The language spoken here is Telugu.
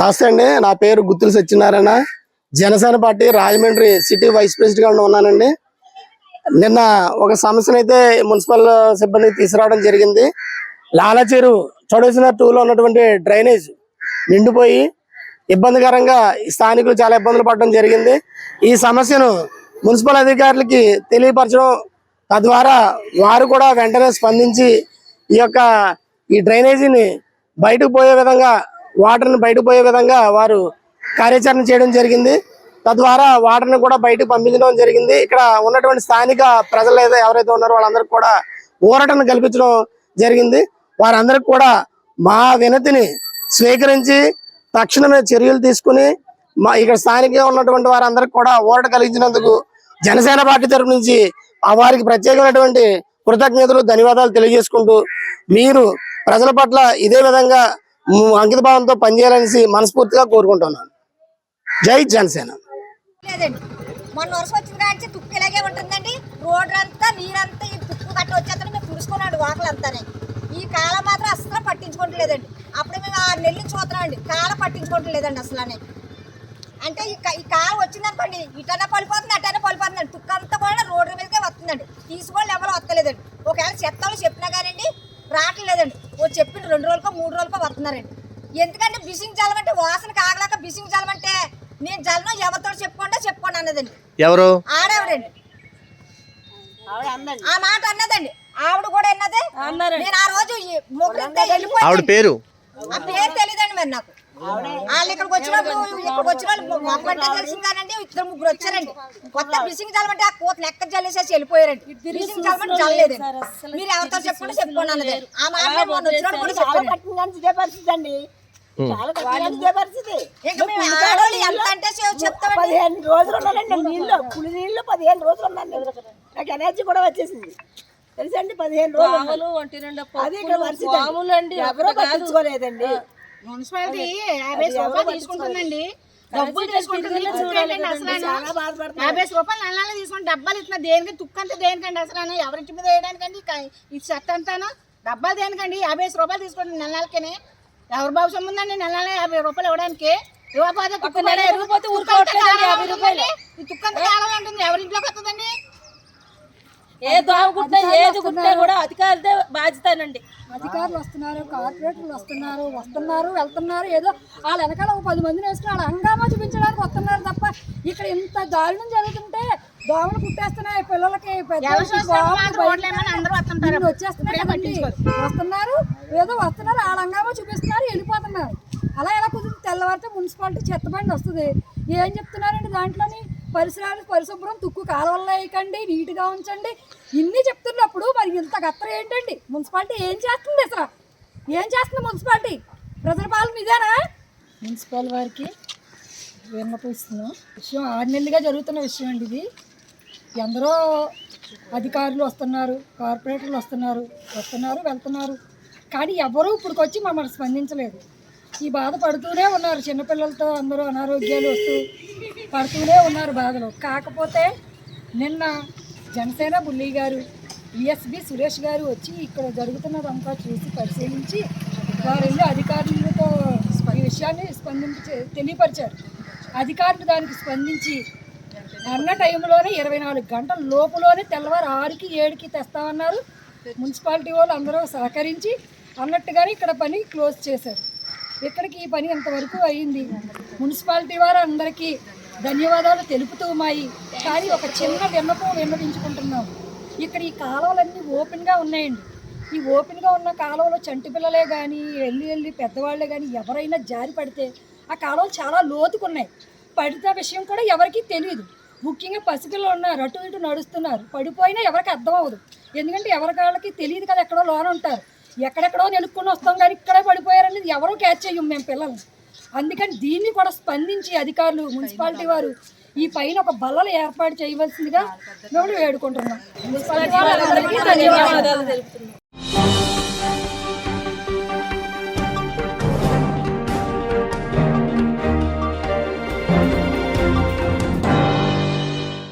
నమస్తే అండి. నా పేరు Guttulu Satyanarayana. Janasena party Rajahmundry city vice ప్రెసిడెంట్గా ఉన్నానండి. నిన్న ఒక సమస్యను అయితే మున్సిపల్ సిబ్బందికి తీసుకురావడం జరిగింది. లాలచెరు చొడసిన టూలో ఉన్నటువంటి డ్రైనేజ్ నిండిపోయి ఇబ్బందికరంగా ఈ స్థానికులు చాలా ఇబ్బందులు పడడం జరిగింది. ఈ సమస్యను మున్సిపల్ అధికారులకి తెలియపరచడం తద్వారా వారు కూడా వెంటనే స్పందించి ఈ యొక్క ఈ డ్రైనేజీని బయటకు పోయే విధంగా వాటర్ని బయటకు పోయే విధంగా వారు కార్యాచరణ చేయడం జరిగింది. తద్వారా వాటర్ని కూడా బయటకు పంపించడం జరిగింది. ఇక్కడ ఉన్నటువంటి స్థానిక ప్రజలు ఏదో ఎవరైతే ఉన్నారో వాళ్ళందరికీ కూడా ఊరటను కల్పించడం జరిగింది. వారందరికి కూడా మా వినతిని స్వీకరించి తక్షణమే చర్యలు తీసుకుని మా ఇక్కడ స్థానికంగా ఉన్నటువంటి వారందరికి కూడా ఊరట కలిగించినందుకు జనసేన పార్టీ తరపు నుంచి వారికి ప్రత్యేకమైనటువంటి కృతజ్ఞతలు ధన్యవాదాలు తెలియజేసుకుంటూ మీరు ప్రజల పట్ల ఇదే విధంగా అంకిత భావంతో పనిచేయాలనేసి మనస్ఫూర్తిగా కోరుకుంటున్నాను. జై జనసేన. లేదండి. మొన్న వరుస వచ్చిన కాంచి తుక్కు ఇలాగే ఉంటుందండి. రోడ్డు అంతా నీరంతా ఈ తుక్కు కట్ట వచ్చేస్తాను మేము తుడుచుకున్నాడు వాకలంతానే. ఈ కాలం మాత్రం అసలు పట్టించుకోవట్లేదండి. అప్పుడు మేము ఆరు నెలలు చూస్తున్నామండి. కాలం పట్టించుకోవట్లేదండి అసలు అంటే ఈ ఈ కాలం వచ్చిందనుకోండి ఇటన్నా పడిపోతుంది అటన్నా పడిపోతుందండి. తుక్కు అంతా కూడా రోడ్డు మీదకే వస్తుందండి. తీసుకోవాలి ఎవరు వస్తలేదండి. ఒకవేళ చెత్తలు చెప్పినా కానండి రావట్లేదండి. ఓ చెప్పిన రెండు రోజులకో మూడు రోజులకో వస్తున్నారండి. ఎందుకంటే బిసింగ్ జలమంటే వాసన కాగలేక బిసింగ్ జలమంటే నేను జలను ఎవరితో చెప్పుకోండా చెప్పుకోండి అన్నదండి. ఎవరు? ఆడవిడండి. ఆ మాట అన్నదండి. ఆవిడ కూడా అన్నదే. నేను ఆ రోజు ఆవిడ పేరు? ఆ పేరు తెలియదండి మరి నాకు. వాళ్ళు ఇక్కడికి వచ్చినప్పుడు ఇక్కడికి వచ్చిన వాళ్ళు మొక్కంటే తెలిసింది కానండి ఇద్దరు ముగ్గురు వచ్చారండి. కొత్త బిసింగ్ జలమంటే ఆ కోతలు ఎక్కడ జల్లేసేసి వెళ్ళిపోయారండి. బిసింగ్ జలమంటే జల్లేదండి మీరు ఎవరితో చెప్పుకుంటే చెప్పుకోండి ఆ మాట మొన్న వచ్చినప్పుడు కూడా ఇదే పరిస్థితి అండి. పదిహేను రోజులు ఉన్నానండి నీళ్ళు. పులి నీళ్ళు పదిహేను రోజులు ఉన్నాను నేను. నాకు ఎనర్జీ కూడా వచ్చేసింది. తెలుసండి పదిహేను రోజులు అది ఇక్కడ పరిస్థితి అండి. ఎవరో పట్టించుకోలేదండి. మున్సిపాలిటీ యాభై రూపాయలు తీసుకుంటుందండి. డబ్బులు తీసుకుంటుంది అసలు యాభై రూపాయలు నెలలు తీసుకుని డబ్బాలు ఇస్తున్నా దేనికి తుక్కంతా దేనికండి అసలు ఎవరింటి మీద వేయడానికండి? ఈ చెత్త అంతాను? డబ్బాలు దేనికండి? యాభై రూపాయలు తీసుకుంటుంది నెల నెలకని ఎవరి భవిష్యం ఉందండి నెల నెల యాభై రూపాయలు. ఇవ్వడానికి ఇవ్వకపోతే తుక్కంత కాలం ఉంటుంది. ఎవరింట్లోకి వస్తుందండి? ఏ దోమ కుట్టినా ఏది కుట్టినా కూడా అధికారులదే బాధ్యతనండి. అధికారులు వస్తున్నారు కార్పొరేటర్లు వస్తున్నారు వస్తున్నారు వెళ్తున్నారు. ఏదో వాళ్ళ వెనకాల ఒక పది మందిని వేసుకుని వాళ్ళ హంగామా చూపించడానికి వస్తున్నారు తప్ప ఇక్కడ ఇంత దారుణం జరుగుతుంటే దోమలు కుట్టేస్తున్నాయి పిల్లలకి వచ్చేస్తున్నాయి. వస్తున్నారు ఏదో వస్తున్నారు వాళ్ళ హంగామా చూపిస్తున్నారు వెళ్ళిపోతున్నారు. అలా ఎలా కుదిరితే తెల్లవారితే మున్సిపాలిటీ చెత్త బండి వస్తుంది. ఏం చెప్తున్నారండి దాంట్లోని? పరిసరానికి పరిశుభ్రం తుక్కు కాలువల్లో వేయకండి నీట్గా ఉంచండి. ఇన్ని చెప్తున్నప్పుడు మరి ఇంత గత్తర ఏంటండి? మున్సిపాలిటీ ఏం చేస్తుంది అసలు? ఏం చేస్తుంది మున్సిపాలిటీ? ప్రజల పాలన ఇదేనా? మున్సిపల్ వారికి విన్నపిస్తున్నాం విషయం ఆరు నెలలుగా జరుగుతున్న విషయం అండి ఇది. ఎందరో అధికారులు వస్తున్నారు కార్పొరేటర్లు వస్తున్నారు వస్తున్నారు వెళ్తున్నారు. కానీ ఎవరూ ఇప్పటికొచ్చి మమ్మల్ని స్పందించలేదు. ఈ బాధ పడుతూనే ఉన్నారు చిన్నపిల్లలతో అందరూ అనారోగ్యాలు వస్తూ. పడుతూనే ఉన్నారు బాధలు. కాకపోతే నిన్న జనసేన బుల్లి గారు ఈఎస్బి సురేష్ గారు వచ్చి ఇక్కడ జరుగుతున్నదంతా చూసి పరిశీలించి వారు అధికారులతో ఈ విషయాన్ని స్పందించి తెలియపరిచారు. అధికారులు దానికి స్పందించి అన్న టైంలోనే ఇరవై నాలుగు గంటల లోపులోనే తెల్లవారు ఆరుకి ఏడుకి తెస్తామన్నారు. మున్సిపాలిటీ వాళ్ళు అందరూ సహకరించి అన్నట్టుగానే ఇక్కడ పని క్లోజ్ చేశారు. ఇక్కడికి ఈ పని ఇంతవరకు అయింది. మున్సిపాలిటీ వారు అందరికీ ధన్యవాదాలు తెలుపుతూ మాయి కానీ ఒక చిన్న విన్నపం విన్నవించుకుంటున్నాం. ఇక్కడ ఈ కాలువలన్నీ ఓపెన్గా ఉన్నాయండి. ఈ ఓపెన్గా ఉన్న కాలువలో చంటి పిల్లలే కానీ వెళ్ళి వెళ్ళి పెద్దవాళ్ళే కానీ ఎవరైనా జారి పడితే ఆ కాలువలు చాలా లోతుకున్నాయి. పడితే విషయం కూడా ఎవరికీ తెలియదు ముఖ్యంగా పసిపిల్లలు ఉన్నారు. అటు ఇటు నడుస్తున్నారు. పడిపోయినా ఎవరికి అర్థం అవ్వదు. ఎందుకంటే ఎవరి వాళ్ళకి తెలియదు కదా ఎక్కడో లోన ఉంటారు. ఎక్కడెక్కడో నిలుపుకొని వస్తాం కానీ ఇక్కడే పడిపోయారనేది ఎవరో క్యాచ్ చేయము మేము పిల్లల్ని. అందుకని దీన్ని కూడా స్పందించి అధికారులు మున్సిపాలిటీ వారు ఈ పైన ఒక బల్లలు ఏర్పాటు చేయవలసిందిగా మేము వేడుకుంటున్నాం. మున్సిపాలిటీ